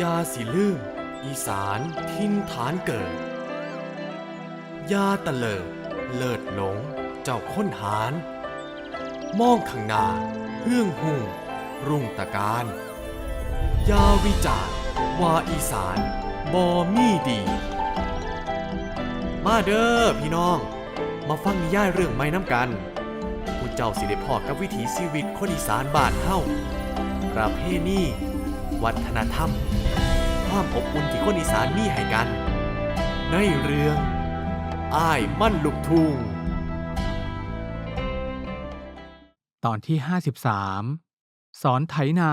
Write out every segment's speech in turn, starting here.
ยาสิลืม อีสานทินฐานเกิด ยาตะเลิด เลิดหลง เจ้าค้นหารมองข้างหน้าเฮื่องหุ่งรุ่งตะการ ยาวิจารว่าอีสานบอมีดี มาเด้อพี่น้อง มาฟังนิยายเรื่องไม่น้ำกันผู้เจ้าสิได้พอกับวิถีชีวิตคนอีสานบ้านเฮาประเพณี วัฒนธรรม ความอบอุ่นที่คนอีสานมีให้กัน ในเรื่องอ้ายมั่นลูกทุ่งตอนที่ 53 สอนไถนา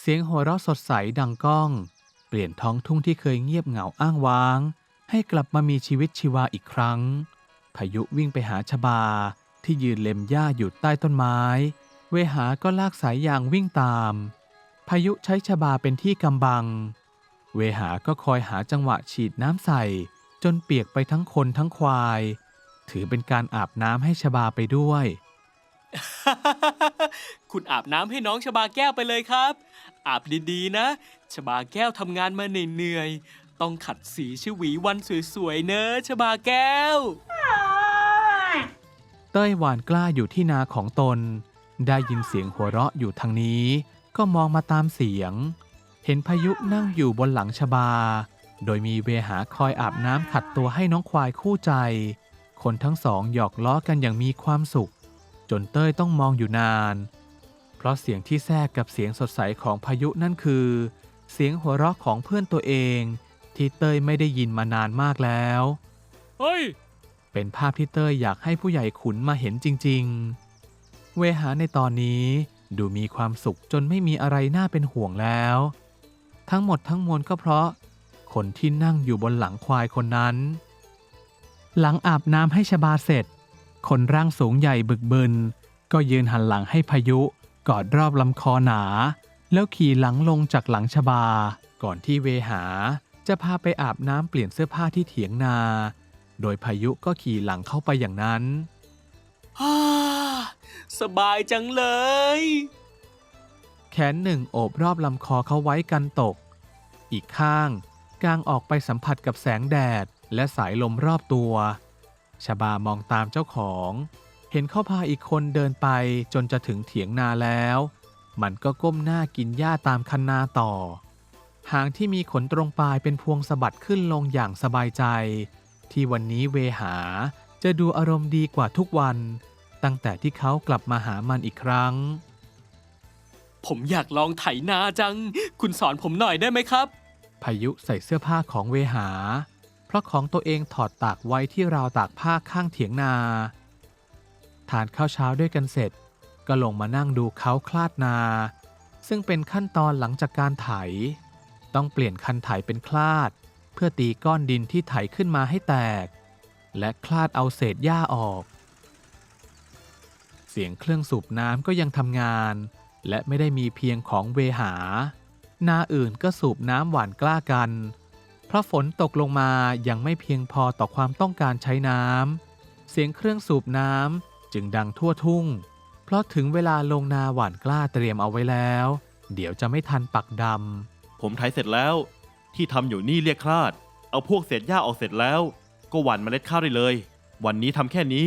เสียงหัวเราะสดใสดังก้อง เปลี่ยนท้องทุ่งที่เคยเงียบเหงาอ้างว้าง ให้กลับมามีชีวิตชีวาอีกครั้ง พายุวิ่งไปหาชบาที่ยืนเล็มหญ้าอยู่ใต้ต้นไม้ เวหาก็ลากสายยางวิ่งตาม พายุใช้ชบาเป็นที่กำบัง เวหาก็คอยหาจังหวะฉีดน้ำใส่ จนเปียกไปทั้งคนทั้งควาย ถือเป็นการอาบน้ำให้ชบาไปด้วย คุณอาบน้ำให้น้องชบาแก้วไปเลยครับ อาบดีๆ นะ ชบาแก้วทำงานมาเหนื่อยๆต้องขัดสีชวีวันสวยๆเนอะชบาแก้ว เต้ยหวานกล้าอยู่ที่นาของตน ได้ยินเสียงหัวเราะอยู่ทางนี้ ก็มองมาตามเสียง เห็นพายุนั่งอยู่บนหลังชบา โดยมีเวหาคอยอาบน้ำขัดตัวให้น้องควายคู่ใจ คนทั้งสองหยอกล้อกันอย่างมีความสุข จนเต้ยต้องมองอยู่นาน เพราะเสียงที่แทรกกับเสียงสดใสของพายุนั่นคือ เสียงหัวเราะของเพื่อนตัวเอง ที่เต้ยไม่ได้ยินมานานมากแล้ว เฮ้ย เป็นภาพที่เต้ยอยากให้ผู้ใหญ่ขุนมาเห็นจริง ๆ เวหาในตอนนี้ดูมีความสุขจนไม่มีอะไรน่าเป็นห่วงแล้ว ทั้งหมดทั้งมวลก็เพราะ คนที่นั่งอยู่บนหลังควายคนนั้น หลังอาบน้ำให้ชบาเสร็จ คนร่างสูงใหญ่บึกบึน ก็ยืนหันหลังให้พายุกอดรอบลำคอหนา แล้วขี่หลังลงจากหลังชบา ก่อนที่เวหาจะพาไปอาบน้ำเปลี่ยนเสื้อผ้าที่เถียงนา โดยพายุก็ขี่หลังเข้าไปอย่างนั้นฮ่า สบายจังเลย แขนหนึ่งโอบรอบลำคอเขาไว้กันตก อีกข้างกางออกไปสัมผัสกับแสงแดดและสายลมรอบตัวชบามองตามเจ้าของ เห็นเขาพาอีกคนเดินไปจนจะถึงเถียงนาแล้ว มันก็ก้มหน้ากินหญ้าตามคันนาต่อ หางที่มีขนตรงปลายเป็นพวงสะบัดขึ้นลงอย่างสบายใจ ที่วันนี้เวหาจะดูอารมณ์ดีกว่าทุกวัน ตั้งแต่ที่เขากลับมาหามันอีกครั้ง ผมอยากลองไถนาจัง คุณสอนผมหน่อยได้ไหมครับ พายุใส่เสื้อผ้าของเวหา เพราะของตัวเองถอดตากไว้ที่ราวตากผ้าข้างเถียงนา ทานข้าวเช้าด้วยกันเสร็จ ก็ลงมานั่งดูเขาคลาดนา ซึ่งเป็นขั้นตอนหลังจากการไถ ต้องเปลี่ยนคันไถเป็นคลาด เพื่อตีก้อนดินที่ไถขึ้นมาให้แตก และคลาดเอาเศษหญ้าออกเสียงเครื่องสูบน้ำก็ยังทำงาน และไม่ได้มีเพียงของเวหา นาอื่นก็สูบน้ำหวานกล้ากัน เพราะฝนตกลงมายังไม่เพียงพอต่อความต้องการใช้น้ำเสียงเครื่องสูบน้ำจึงดังทั่วทุ่ง เพราะถึงเวลาลงนาหวานกล้าเตรียมเอาไว้แล้ว เดี๋ยวจะไม่ทันปักดำผมไถเสร็จแล้ว ที่ทำอยู่นี่เรียกคลาด เอาพวกเศษหญ้าออกเสร็จแล้ว ก็หว่านเมล็ดข้าวได้เลย วันนี้ทำแค่นี้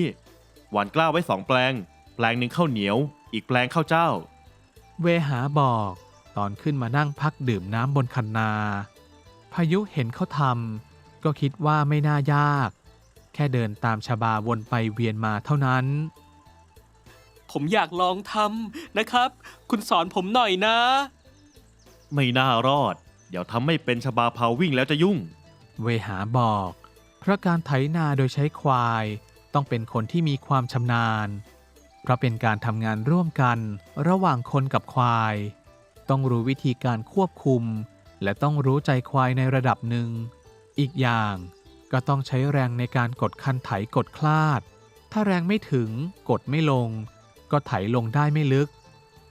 หว่านกล้าไว้สองแปลง ปลงหนึ่งข้าวเหนียว อีกแปลงข้าวเจ้าำเวหาบอกตอนขึ้นมานั่งพักดื่มน้ำบนคันนา พายุเห็นเขาทำก็คิดว่าไม่น่ายาก แค่เดินตามชบาวนไปเวียนมาเท่านั้น ผมอยากลองทำนะครับ คุณสอนผมหน่อยนะ ไม่น่ารอด เดี๋ยวทำไม่เป็นชบาพาวิ่งแล้วจะยุ่ง เวหาบอก เพราะการไถนาโดยใช้ควาย ต้องเป็นคนที่มีความชำนาญเพ ราะเป็นการทำงานร่วมกันระหว่างคนกับควาย ต้องรู้วิธีการควบคุม และต้องรู้ใจควายในระดับหนึ่ง อีกอย่างก็ต้องใช้แรงในการกดคันไถกดคลาด ถ้าแรงไม่ถึงกดไม่ลง ก็ไถลงได้ไม่ลึก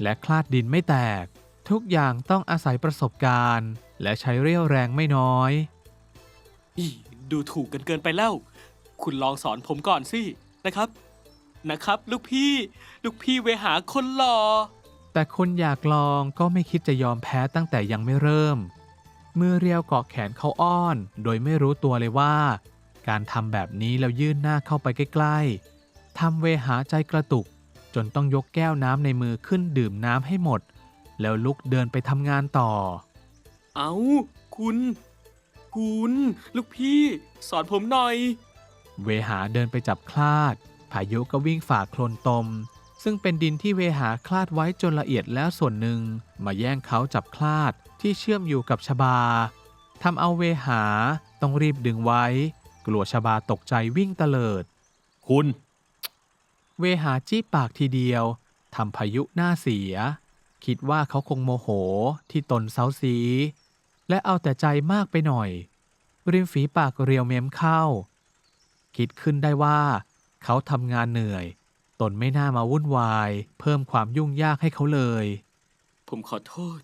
และคลาดดินไม่แตก ทุกอย่างต้องอาศัยประสบการณ์ และใช้เรี่ยวแรงไม่น้อย อีดูถูกกันเกินไปแล้ว คุณลองสอนผมก่อนสินะครับ นะครับ ลูกพี่ ลูกพี่เวหาคนหล่อ แต่คนอยากลองก็ไม่คิดจะยอมแพ้ตั้งแต่ยังไม่เริ่ม มือเรียวเกาะแขนเขาอ้อน โดยไม่รู้ตัวเลยว่า การทำแบบนี้แล้วยื่นหน้าเข้าไปใกล้ๆทำเวหาใจกระตุก จนต้องยกแก้วน้ำในมือขึ้นดื่มน้ำให้หมด แล้วลุกเดินไปทำงานต่อ เอา คุณ คุณ ลูกพี่ สอนผมหน่อย เวหาเดินไปจับคลาด พายุก็วิ่งฝ่าโคลนตม ซึ่งเป็นดินที่เวหาคลาดไว้จนละเอียดแล้วส่วนหนึ่ง มาแย่งเขาจับคลาดที่เชื่อมอยู่กับชบาทำเอาเวหาต้องรีบดึงไว้ กลัวชบาตกใจวิ่งเตลิด คุณ เวหาจี้ปากทีเดียวทำพายุหน้าเสีย คิดว่าเขาคงโมโหที่ตนเซาซี และเอาแต่ใจมากไปหน่อย ริมฝีปากเรียวเม้มเข้า คิดขึ้นได้ว่า เขาทำงานเหนื่อย ตนไม่น่ามาวุ่นวาย เพิ่มความยุ่งยากให้เขาเลย ผมขอโทษ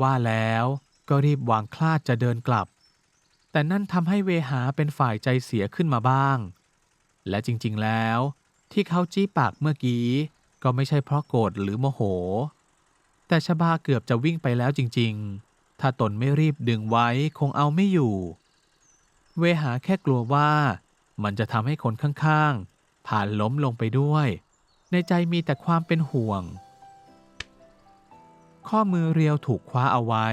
ว่าแล้วก็รีบวางคลาดจะเดินกลับ แต่นั่นทำให้เวหาเป็นฝ่ายใจเสียขึ้นมาบ้าง และจริงๆแล้ว ที่เขาจี้ปากเมื่อกี้ ก็ไม่ใช่เพราะโกรธหรือโมโห แต่ชบาเกือบจะวิ่งไปแล้วจริง ๆ ถ้าตนไม่รีบดึงไว้คงเอาไม่อยู่ เวหาแค่กลัวว่า มันจะทำให้คนข้างๆ ผ่านล้มลงไปด้วย ในใจมีแต่ความเป็นห่วง ข้อมือเรียวถูกคว้าเอาไว้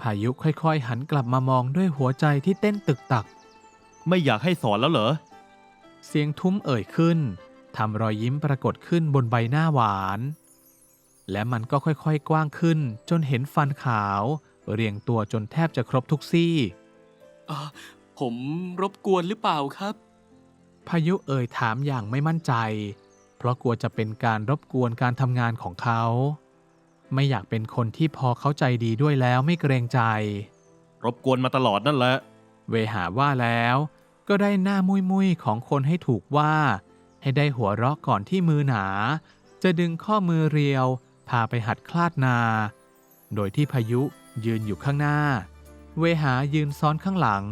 พายุค่อยๆ หันกลับมามองด้วยหัวใจที่เต้นตึกตัก ไม่อยากให้สอนแล้วเหรอ เสียงทุ้มเอ่ยขึ้นทำรอยยิ้มปรากฏขึ้นบนใบหน้าหวาน และมันก็ค่อยๆ กว้างขึ้น จนเห็นฟันขาว เรียงตัวจนแทบจะครบทุกซี่อ่า ผมรบกวนหรือเปล่าครับ พายุเอ่ยถามอย่างไม่มั่นใจ เพราะกลัวจะเป็นการรบกวนการทำงานของเขา ไม่อยากเป็นคนที่พอเข้าใจดีด้วยแล้วไม่เกรงใจ รบกวนมาตลอดนั่นแหละ เวหาว่าแล้ว ก็ได้หน้ามุยมุยๆของคนให้ถูกว่า ให้ได้หัวเราะก่อนที่มือหนา จะดึงข้อมือเรียว พาไปหัดคลาดนา โดยที่พายุยืนอยู่ข้างหน้า เวหายืนซ้อนข้างหลัง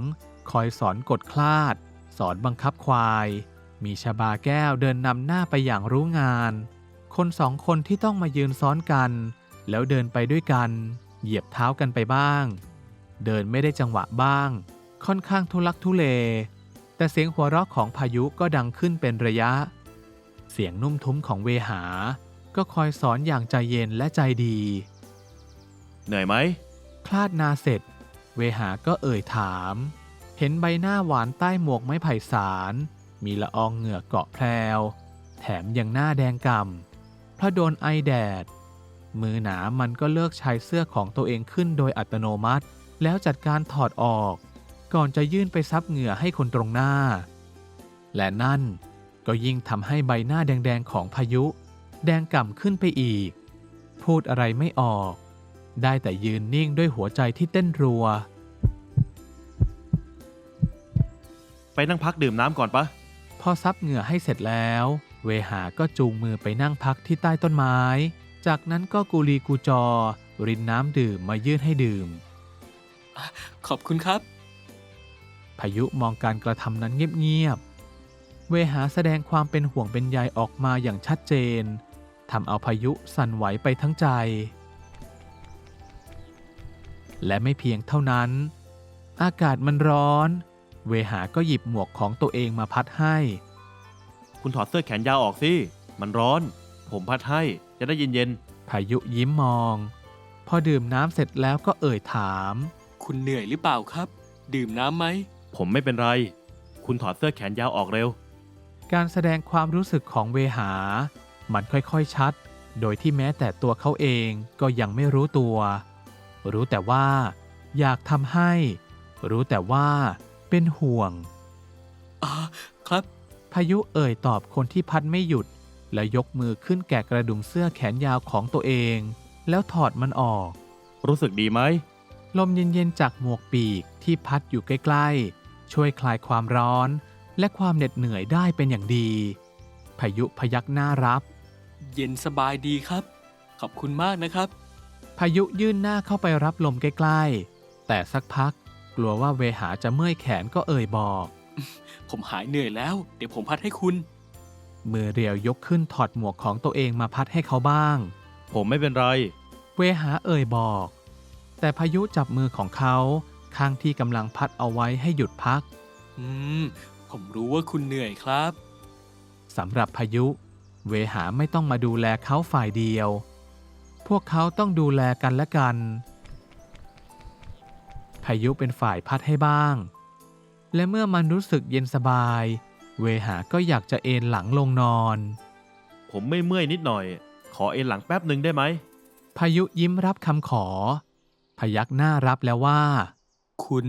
คอยสอนกดคลาด สอนบังคับควาย มีชาบาแก้วเดินนำหน้าไปอย่างรู้งาน คนสองคนที่ต้องมายืนซ้อนกัน แล้วเดินไปด้วยกัน เหยียบเท้ากันไปบ้าง เดินไม่ได้จังหวะบ้าง ค่อนข้างทุลักทุเล แต่เสียงหัวเราะของพายุก็ดังขึ้นเป็นระยะ เสียงนุ่มทุ้มของเวหา ก็คอยสอนอย่างใจเย็นและใจดี เหนื่อยไหม คลาดนาเสร็จ เวหาก็เอ่ยถาม เห็นใบหน้าหวานใต้หมวกไม้ไผ่สาร มีละอองเหงื่อเกาะแพรว แถมยังหน้าแดงกำ่ำเพราะโดนไอแดด มือหนามันก็เลิกใช้เสื้อของตัวเองขึ้นโดยอัตโนมัติ แล้วจัดการถอดออก ก่อนจะยื่นไปซับเหงื่อให้คนตรงหน้า และนั่นก็ยิ่งทำให้ใบหน้าแดงๆของพายุ แดงก่ำขึ้นไปอีก พูดอะไรไม่ออก ได้แต่ยืนนิ่งด้วยหัวใจที่เต้นรัว ไปนั่งพักดื่มน้ำก่อนปะ พอซับเหงื่อให้เสร็จแล้ว เวหาก็จูงมือไปนั่งพักที่ใต้ต้นไม้ จากนั้นก็กูลีกูจอ รินน้ำดื่มมายื่นให้ดื่ม ขอบคุณครับ พายุมองการกระทำนั้นเงียบๆ เวหาแสดงความเป็นห่วงเป็นใยออกมาอย่างชัดเจนทำเอาพายุสั่นไหวไปทั้งใจ และไม่เพียงเท่านั้น อากาศมันร้อน เวหาก็หยิบหมวกของตัวเองมาพัดให้ คุณถอดเสื้อแขนยาวออกสิ มันร้อน ผมพัดให้ จะได้เย็นพายุยิ้มมอง พอดื่มน้ำเสร็จแล้วก็เอ่ยถาม คุณเหนื่อยหรือเปล่าครับ ดื่มน้ำไหม ๆ ผมไม่เป็นไร คุณถอดเสื้อแขนยาวออกเร็ว การแสดงความรู้สึกของเวหา มันค่อยๆชัด โดยที่แม้แต่ตัวเขาเองก็ยังไม่รู้ตัว รู้แต่ว่า อยากทำให้ รู้แต่ว่า เป็นห่วงอ่าครับ พายุเอ่ยตอบคนที่พัดไม่หยุด และยกมือขึ้นแกะกระดุมเสื้อแขนยาวของตัวเอง แล้วถอดมันออก รู้สึกดีไหม ลมเย็นๆจากหมวกปีกที่พัดอยู่ใกล้ๆ ช่วยคลายความร้อน และความเหน็ดเหนื่อยได้เป็นอย่างดี พายุพยักหน้ารับ เย็นสบายดีครับ ขอบคุณมากนะครับ พายุยื่นหน้าเข้าไปรับลมใกล้ๆ แต่สักพัก กลัวว่าเวหาจะเมื่อยแขนก็เอ่ยบอก ผมหายเหนื่อยแล้ว เดี๋ยวผมพัดให้คุณ มือเรียวยกขึ้นถอดหมวกของตัวเองมาพัดให้เขาบ้าง ผมไม่เป็นไร เวหาเอ่ยบอก แต่พายุจับมือของเขาข้างที่กำลังพัดเอาไว้ให้หยุดพัก อืม ผมรู้ว่าคุณเหนื่อยครับ สำหรับพายุ เวหาไม่ต้องมาดูแลเขาฝ่ายเดียว พวกเขาต้องดูแลกันและกัน พายุเป็นฝ่ายพัดให้บ้าง และเมื่อมันรู้สึกเย็นสบาย เวหาก็อยากจะเอนหลังลงนอน ผมไม่เมื่อยนิดหน่อย ขอเอ็นหลังแป๊บหนึ่งได้ไหม พายุยิ้มรับคำขอ พยักหน้ารับแล้วว่า คุณ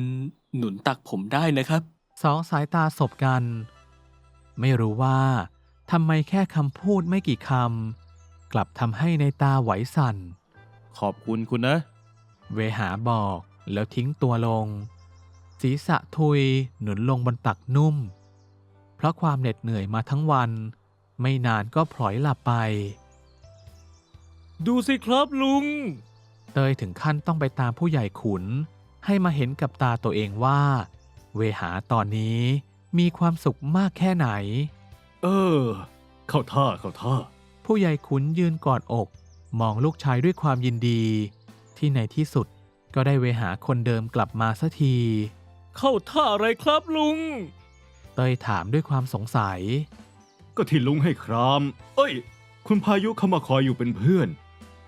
หนุนตักผมได้นะครับ สองสายตาสบกัน ไม่รู้ว่าทำไมแค่คำพูดไม่กี่คำกลับทำให้ในตาไหวสั่น ขอบคุณคุณนะ เวหาบอก แล้วทิ้งตัวลง ศีรษะทุยหนุนลงบนตักนุ่ม เพราะความเหน็ดเหนื่อยมาทั้งวัน ไม่นานก็พลอยหลับไป ดูสิครับลุง เตยถึงขั้นต้องไปตามผู้ใหญ่ขุน ให้มาเห็นกับตาตัวเองว่า เวหาตอนนี้มีความสุขมากแค่ไหน เออ เข้าท่าเข้าท่า ผู้ใหญ่ขุนยืนกอดอก มองลูกชายด้วยความยินดี ที่ในที่สุด ก็ได้เวหาคนเดิมกลับมาสักที เข้าท่าอะไรครับลุง เตยถามด้วยความสงสัย ก็ที่ลุงให้คราม เอ้ย คุณพายุเข้ามาคอยอยู่เป็นเพื่อน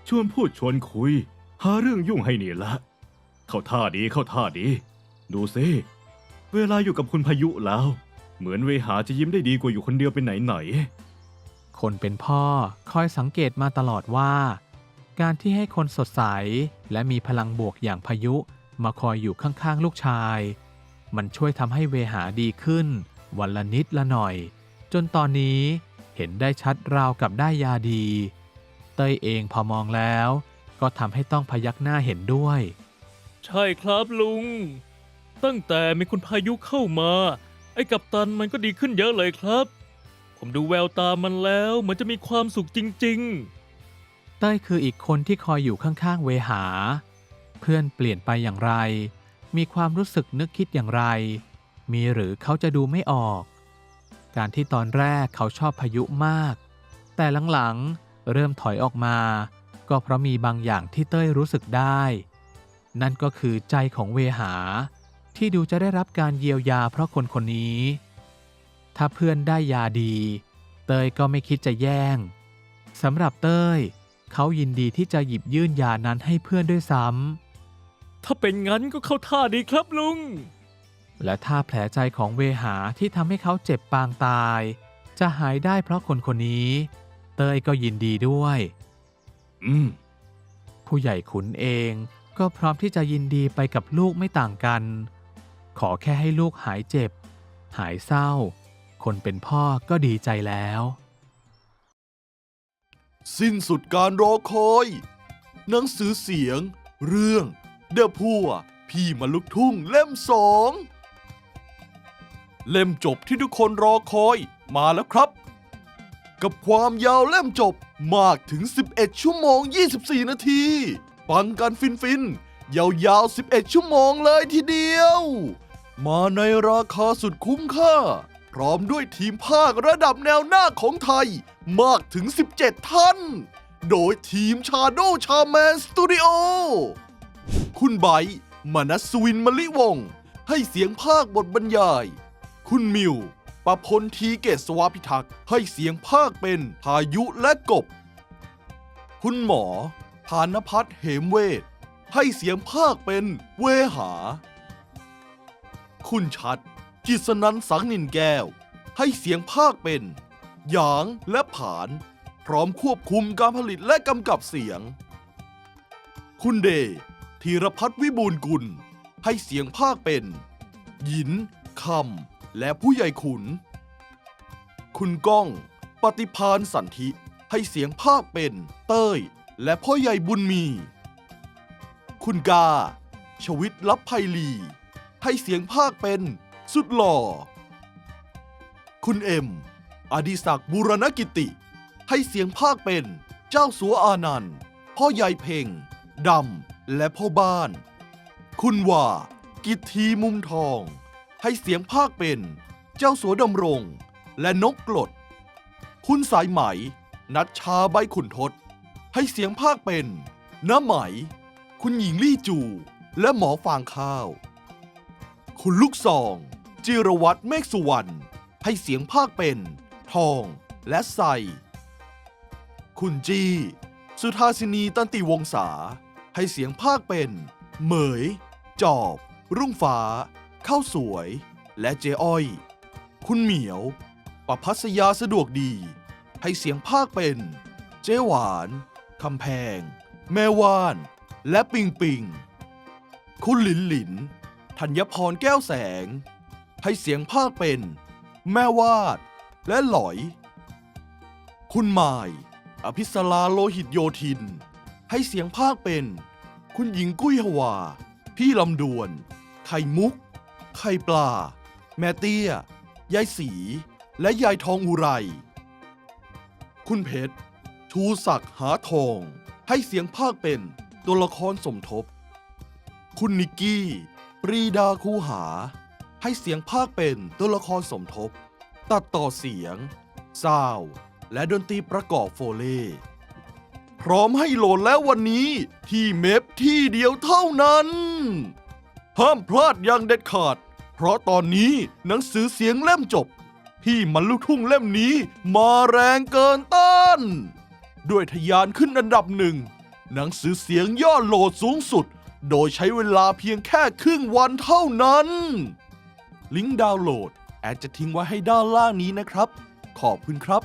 ชวนพูดชวนคุย หาเรื่องยุ่งให้นี่ละ เข้าท่าดีเข้าท่าดี ดูสิเวลาอยู่กับคุณพายุแล้ว เหมือนเวหาจะยิ้มได้ดีกว่าอยู่คนเดียวเป็นไหนไหนคนเป็นพ่อคอยสังเกตมาตลอดว่า การที่ให้คนสดใส และมีพลังบวกอย่างพายุ มาคอยอยู่ข้างๆลูกชาย มันช่วยทำให้เวหาดีขึ้น วันละนิดละหน่อย จนตอนนี้เห็นได้ชัดราวกับได้ยาดี เต้ยเองพอมองแล้ว ก็ทำให้ต้องพยักหน้าเห็นด้วย ใช่ครับลุง ตั้งแต่มีคุณพายุเข้ามา ไอ้กัปตันมันก็ดีขึ้นเยอะเลยครับ ผมดูแววตามันแล้วเหมือนจะมีความสุขจริง ๆ เต้ยคืออีกคนที่คอยอยู่ข้างๆเวหา เพื่อนเปลี่ยนไปอย่างไร มีความรู้สึกนึกคิดอย่างไร มีหรือเขาจะดูไม่ออก การที่ตอนแรกเขาชอบพายุมาก แต่หลังๆ เริ่มถอยออกมา ก็เพราะมีบางอย่างที่เต้ยรู้สึกได้ นั่นก็คือใจของเวหา ที่ดูจะได้รับการเยียวยาเพราะคนคนนี้ ถ้าเพื่อนได้ยาดี เต้ยก็ไม่คิดจะแย่งสำหรับเต้ย เขายินดีที่จะหยิบยื่นยานั้นให้เพื่อนด้วยซ้ๆถ้าเป็นงั้นก็เข้าท่าดีครับลุงำและถ้าแผลใจของเวหาที่ทำให้เขาเจ็บปางตาย จะหายได้เพราะคนคนนี้ เต้ยก็ยินดีด้วย อืม ผู้ใหญ่ขุนเองก็พร้อมที่จะยินดีไปกับลูกไม่ต่างกัน ขอแค่ให้ลูกหายเจ็บ หายเศร้า คนเป็นพ่อก็ดีใจแล้ว สิ้นสุดการรอคอย หนังสือเสียง เรื่องเดอะพัวพี่มาลุกทุ่งเล่มสอง เล่มจบที่ทุกคนรอคอยมาแล้วครับ กับความยาวเล่มจบมากถึง 11 ชั่วโมง 24 นาทีปังกันฟินฟินๆยาวๆ 11 ชั่วโมงเลยทีเดียว มาในราคาสุดคุ้มค่า พร้อมด้วยทีมภาคระดับแนวหน้าของไทย มากถึง 17 ท่าน โดยทีมชาโดชาแมนสตูดิโอคุณไบมนัสวินมลิวง ให้เสียงภาคบทบรรยาย คุณมิวประพลทีเกตสวาพิทักษ์ให้เสียงภาคเป็นพายุและกบ คุณหมอพานพัฒน์เหมเวทให้เสียงภาคเป็นเวหา คุณชัด กิษนันสังนินแก้ว ให้เสียงภาคเป็น หยางและผาน พร้อมควบคุมการผลิตและกำกับเสียง คุณเดชธีรพัฒน์วิบูลกุล ให้เสียงภาคเป็น หยินคำและผู้ใหญ่ขุน คุณก้อง ปฏิพานสันธิให้เสียงภาคเป็น เต้ย และพ่อใหญ่บุญมี คุณกา ชวิตลับไพลี ให้เสียงภาคเป็น สุดหล่อ คุณเอ็ม อดิศักดิ์บูรณกิติ ให้เสียงภาคเป็นเจ้าสัวอานันต์ พ่อใหญ่เพ่งดำ และพ่อบ้าน คุณว่า กิตทีมุมทอง ให้เสียงภาคเป็นเจ้าสัวดำรง และนกกลดคุณสายไหม นัดชาใบขุนทศ ให้เสียงภาคเป็นน้าไหม คุณหญิงลี่จู และหมอฟางข้าว คุณลูกซอง จิรวัตรเมฆสุวรรณให้เสียงภาคเป็น ทองและใสคุณจี้ สุธาสินีตันติวงศา ให้เสียงภาคเป็น เหมย จอบ รุ่งฟ้า ข้าวสวย และเจอ้อย คุณเหมียวประพัสยาสะดวกดี ให้เสียงภาคเป็น เจ๊หวานคำแพง แม่ว่าน และปิงปิง คุณหลินหลินธัญพรแก้วแสง ให้เสียงภาคเป็น แม่วาด และหลอย คุณหมาย อภิสลาโลหิตโยธิน ให้เสียงภาคเป็น คุณหญิงกุ้ยหวา พี่ลำดวน ไข่มุก ไข่ปลา แม่เตี้ย ยายสี และยายทองอุไร คุณเพชร ชูศักดิ์หาทอง ให้เสียงภาคเป็นตัวละครสมทบ คุณนิกกี้ ปรีดาคูหา ให้เสียงภาคเป็นตัวละครสมทบ ตัดต่อเสียงซาวและดนตรีประกอบโฟเล่พร้อมให้โหลดแล้ววันนี้ที่เมฟที่เดียวเท่านั้น ห้ามพลาดอย่างเด็ดขาด เพราะตอนนี้หนังสือเสียงเล่มจบ ที่มันลูกทุ่งเล่มนี้มาแรงเกินต้าน ด้วยทะยานขึ้นอันดับหนึ่ง หนังสือเสียงยอดโหลดสูงสุด โดยใช้เวลาเพียงแค่ครึ่งวันเท่านั้น ลิงก์ดาวน์โหลด แอดจะทิ้งไว้ให้ด้านล่างนี้นะครับ ขอบคุณครับ